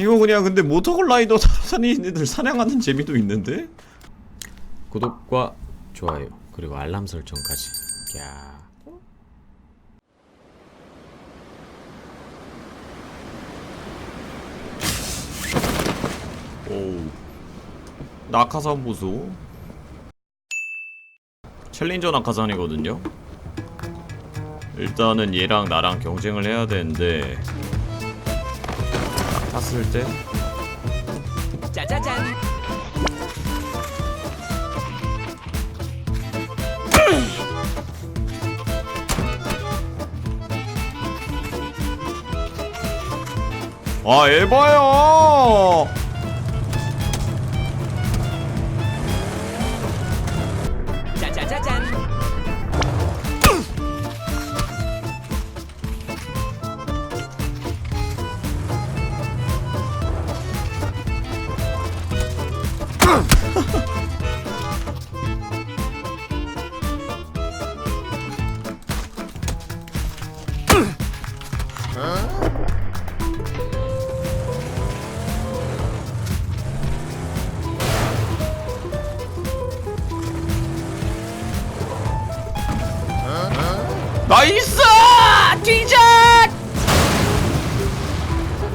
이거 그냥 근데 모터글라이더 애들 사냥하는 재미도 있는데? 구독과 좋아요 그리고 알람 설정까지 야. 오우 낙하산 보소 챌린저 낙하산이거든요 일단은 얘랑 나랑 경쟁을 해야 되는데 딱 탔을 때. 짜자잔. 아 에바야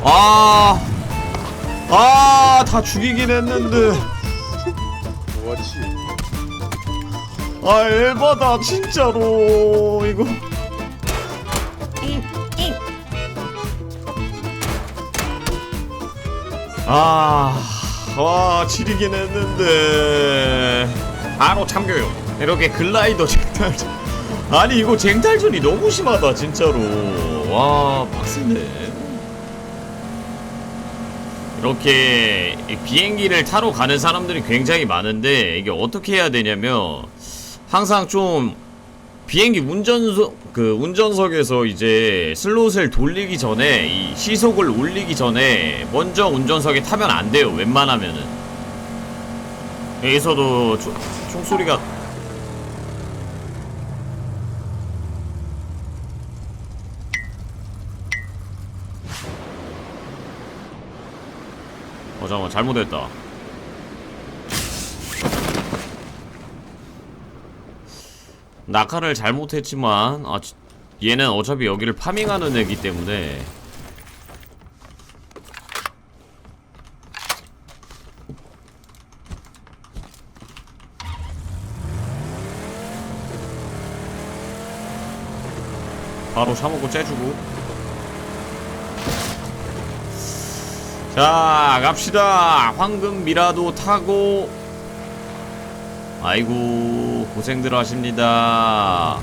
아 아 다 죽이긴 했는데. 뭐지? 아 에바다 진짜로. 이거. 아 와 지리긴 했는데. 바로 참교육 이렇게 글라이더 쟁탈전 아니 이거 쟁탈전이 너무 심하다 진짜로. 와 빡세네 이렇게 이 비행기를 타러 가는 사람들이 굉장히 많은데 이게 어떻게 해야 되냐면 항상 좀 비행기 운전석 그 운전석에서 이제 슬롯을 돌리기 전에 이 시속을 올리기 전에 먼저 운전석에 타면 안 돼요. 웬만하면은 여기서도 조- 총소리가 어 잠깐만 잘못했다. 낙하를 잘못했지만 아, 지- 얘는 어차피 여기를 파밍하는 애기 때문에 바로 사먹고 째주고 자 갑시다. 황금 미라도 타고. 아이고 고생들 하십니다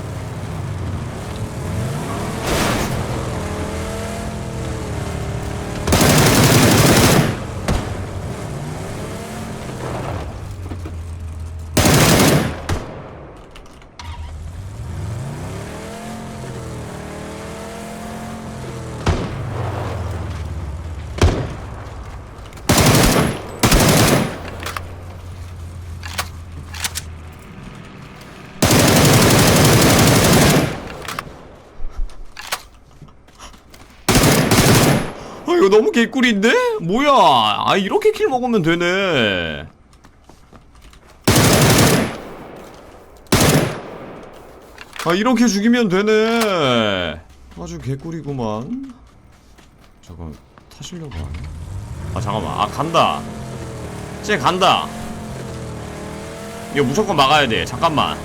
너무 개꿀인데? 뭐야? 아 이렇게 킬 먹으면 되네. 아 이렇게 죽이면 되네. 아주 개꿀이구만. 잠깐 타시려고 하네. 아 잠깐만. 아 간다. 쟤 간다. 이거 무조건 막아야 돼. 잠깐만.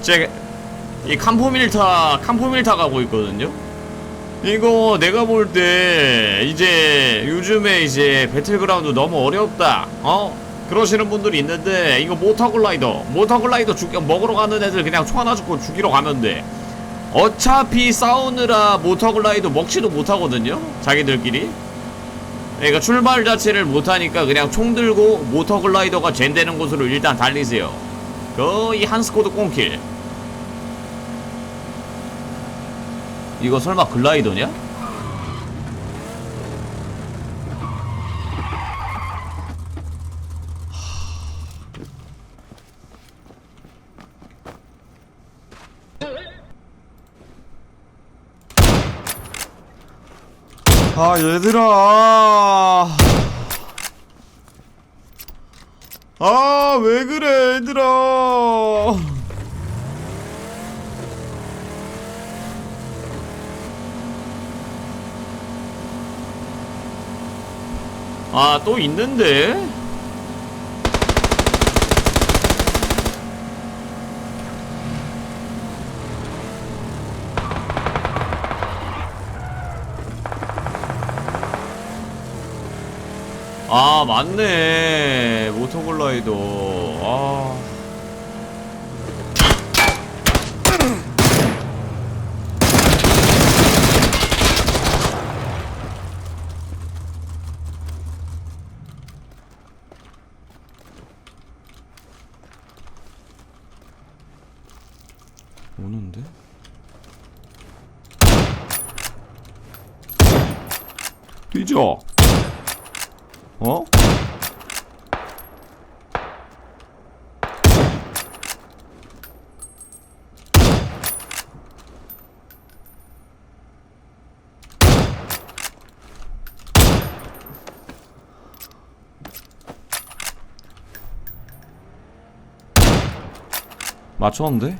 쟤이 캄포밀타 캄포밀타 가고 있거든요 이거 내가 볼 때 이제 요즘에 이제 배틀그라운드 너무 어렵다. 어? 그러시는 분들이 있는데 이거 모터글라이더 모터글라이더 죽 먹으러 가는 애들 그냥 총 하나 죽고 죽이러 가면 돼. 어차피 싸우느라 모터글라이더 먹지도 못하거든요 자기들끼리. 그러니까 출발 자체를 못하니까 그냥 총 들고 모터글라이더가 젠되는 곳으로 일단 달리세요. 거의 한 스코드 꽁킬 이거 설마 글라이더냐? 아 얘들아 아 왜 그래 얘들아 아 또 있는데? 아 맞네. 모터글라이더. 아 오는데? 뒤져 어? 맞췄는데?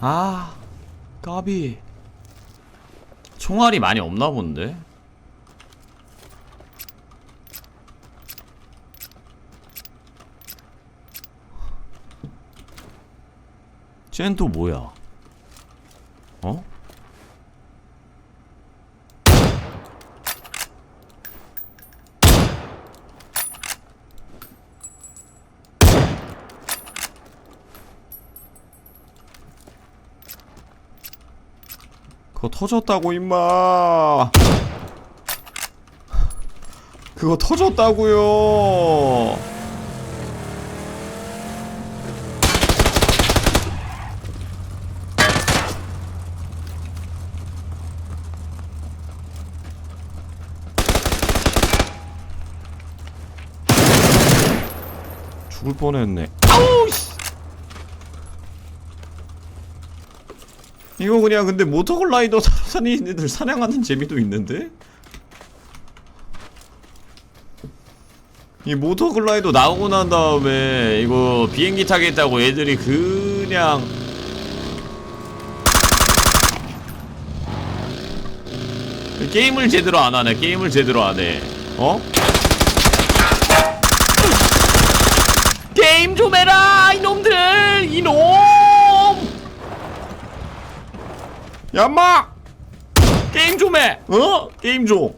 아 까비 총알이 많이 없나 본데? 쟤는 또 뭐야? 그거 터졌다고 임마. 그거 터졌다고요. 죽을 뻔했네 아우 씨 이거 그냥 근데 모터글라이더 타는 애들 사냥하는 재미도 있는데? 이 모터글라이더 나오고 난 다음에 이거 비행기 타겠다고 애들이 그냥 게임을 제대로 안 하네 게임을 제대로 안해 어? 게임 좀 해라 이놈들 이놈 야마 게임 좀 해 어? 게임 좀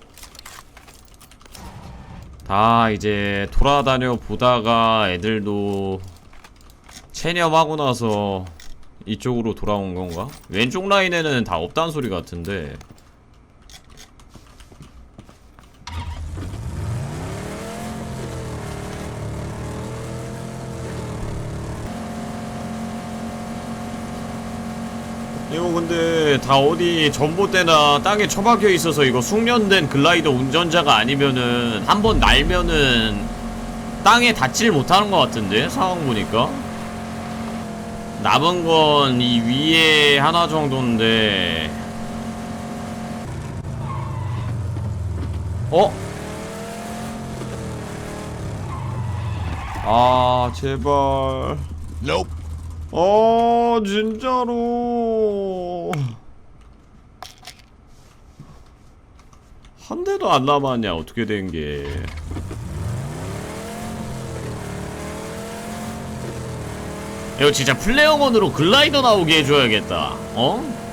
다 이제 돌아다녀 보다가 애들도 체념하고 나서 이쪽으로 돌아온 건가? 왼쪽 라인에는 다 없다는 소리 같은데 이거 근데 다 어디 전봇대나 땅에 처박혀 있어서 이거 숙련된 글라이더 운전자가 아니면은 한 번 날면은 땅에 닿질 못하는 것 같은데 상황 보니까 남은 건 이 위에 하나 정도인데 어? 아 제발 Nope. 어 진짜로. 한 대도 안 남았냐 어떻게 된게. 이거 진짜 플레어건으로 글라이더 나오게 해줘야겠다. 어?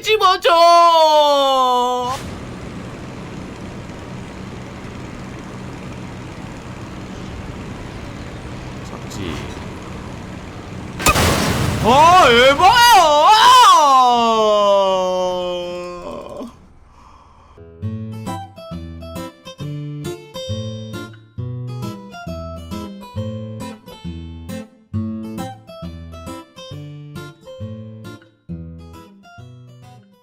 뒤집어져 작지. 아 에바야